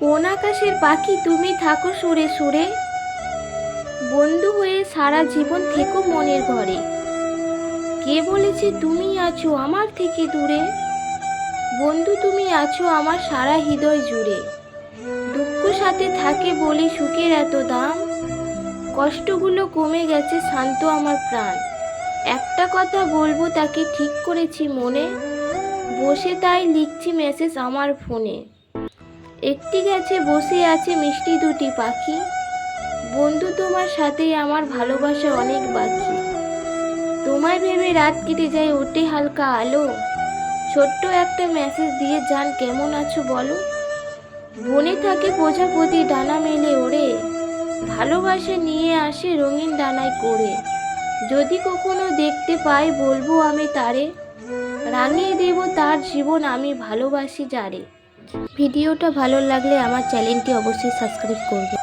কোন আকাশের পাখি তুমি থাকো সুরে সুরে? বন্ধু হয়ে সারা জীবন থেকো মনের ঘরে। কে বলেছে তুমি আছো আমার থেকে দূরে? বন্ধু তুমি আছো আমার সারা হৃদয় জুড়ে। দুঃখ সাথে থাকে বলে সুখের এত দাম। কষ্টগুলো কমে গেছে শান্ত আমার প্রাণ। একটা কথা বলব তাকে ঠিক করেছি মনে। বসে তাই লিখছি মেসেজ আমার ফোনে একটি গাছে বসে আছে মিষ্টি দুটি পাখি। বন্ধু, তোমার সাথেই আমার ভালোবাসা অনেক বাকি তোমায় ভেবে রাত কেটে যায়, ওঠে হালকা আলো। ছোট্ট একটা মেসেজ দিয়ে যান কেমন আছো বলো? বনে থাকে প্রজাপতি ডানা মেলে ওড়ে। ভালোবাসা নিয়ে আসে রঙিন ডানায় করে যদি কখনো দেখতে পাই, বলব আমি তারে। রাঙিয়ে দেব তার জীবন, আমি ভালোবাসি যারে। ভিডিওটা ভালো লাগলে আমার চ্যানেলটি অবশ্যই সাবস্ক্রাইব করবে।